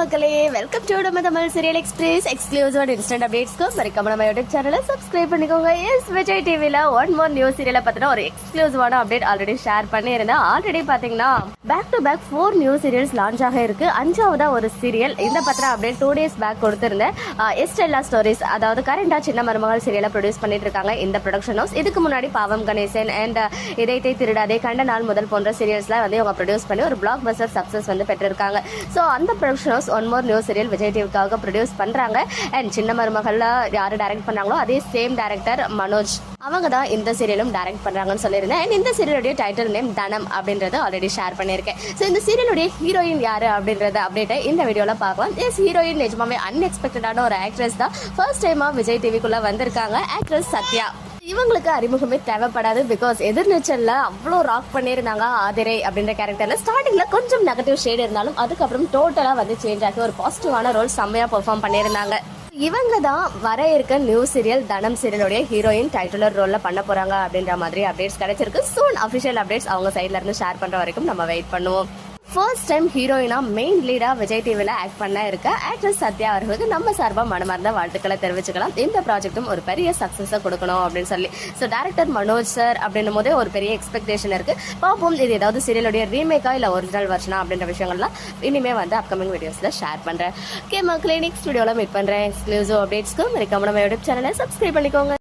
மக்களே welcome to நம்ம Tamil serial express exclusive instant அப்டேட்ஸ்க்கு மறக்காம நம்ம யூடியூப் சேனலை சப்ஸ்கிரைப் பண்ணிக்கோங்க. எஸ் விஜய் டிவியில் ஒன் மோர் நியூஸ் சீரியலை பத்தின ஒரு எக்ஸ்க்ளூசிவான அப்டேட் ஆல்ரெடி ஷேர் பண்ணியிருந்தேன். ஆல்ரெடி பாத்தீங்கன்னா back to back four new serials launch ஆக இருக்கு. அஞ்சாவதா ஒரு சீரியல் இந்த பத்தின அப்டேட் டூ டேஸ் பேக் கொடுத்திருந்தேன். எஸ்டெல்லா ஸ்டோரிஸ் அதாவது கரண்டா சின்ன மருமகள் சீரியலை ப்ரொடியூஸ் பண்ணிட்டு இருக்காங்க. இந்த ப்ரொடக்ஷன் ஹவுஸ் இதுக்கு முன்னாடி பாவம் கணேசன் அண்ட் இதயத்தை திருடாதே கண்ட நாள் முதல் போன்ற சீரியல்ஸ்லாம் வந்து இவங்க ப்ரொடியூஸ் பண்ணி ஒரு பிளாக் பஸ்டர் சக்ஸஸ் வந்து பெற்றிருக்காங்க. ஸோ அந்த production house one more new serial Vijay டிவிக்காக produce பண்ணுறாங்க அண்ட் சின்ன மருமகளில் யார் டைரக்ட் பண்ணாங்களோ அதே சேம் டேரக்டர் மனோஜ். அவங்க தான் இந்த சீரியலும் டைரக்ட் பண்ணுறாங்கன்னு சொல்லியிருந்தேன். அண்ட் இந்த சீரியலுடைய டைட்டில் நேம் தனம் அப்படின்றத ஆல்ரெடி ஷேர் பண்ணியிருக்கேன். ஸோ இந்த சீரியலுடைய ஹீரோயின் யார் அப்படின்றத அப்டேட்டை இந்த வீடியோவில் பார்க்கலாம். எஸ் ஹீரோயின் நிஜமாவே அன்எக்ஸ்பெக்டடான ஒரு ஆக்ட்ரஸ் தான். ஃபர்ஸ்ட் டைமாக விஜய் டிவிக்குள்ளே வந்திருக்காங்க. ஆக்ட்ரஸ் சத்யா. இவங்களுக்கு அறிமுகமே தேவைப்படாது பிகாஸ் எதிர்நீச்சல்ல அவ்வளோ ராக் பண்ணியிருந்தாங்க ஆதிரை அப்படின்ற கேரக்டர்ல ஸ்டார்டிங்ல கொஞ்சம் நெகட்டிவ் ஷேட் இருந்தாலும் அதுக்கப்புறம் டோட்டலா வந்து சேஞ்ச் ஆகி ஒரு பாசிட்டிவான ரோல் செம்மையா பெர்ஃபார்ம் பண்ணியிருந்தாங்க. இவங்க தான் வர இருக்க நியூ சீரியல் தனம் சீரியலுடைய ஹீரோயின் டைட்டிலர் ரோல்ல பண்ண போறாங்க அப்படின்ற மாதிரி அப்டேட்ஸ் கிடைச்சிருக்கு. சூன் அஃபிஷியல் அப்டேட்ஸ் அவங்க சைட்ல இருந்து ஷேர் பண்ற வரைக்கும் நம்ம வெயிட் பண்ணுவோம். ஃபர்ஸ்ட் டைம் ஹீரோயினா மெயின் லீடா விஜய் டிவில ஆக்ட் பண்ண இருக்க ஆக்ட்ரஸ் சத்யா அவர்களுக்கு நம்ம சார்பா மனமார்ந்த வாழ்த்துக்களை தெரிவிச்சுக்கலாம். இந்த ப்ராஜெக்ட்டும் ஒரு பெரிய சக்சஸை கொடுக்கணும் அப்படின்னு சொல்லி. ஸோ டேரக்டர் மனோஜ் சார் அப்படின்னும் போதே ஒரு பெரிய எக்ஸ்பெக்டேஷன் இருக்கு. பார்ப்போம் இது ஏதாவது சீரியலுடைய ரீமேக்கா இல்ல ஒரிஜினல் வருஷனா அப்படின்ற விஷயங்கள்லாம் இனிமே வந்து அப்கமிங் வீடியோஸ்ல ஷேர் பண்றேன். கேமா கிளினிக் ஸ்டுடியோவில் மீட் பண்றேன். எக்ஸ்க்ளூசிவ் அப்டேட்ஸ்க்கும் மறக்காம நம்ம யூடியூப் சேனலை சப்ஸ்கிரைப் பண்ணிக்கோங்க.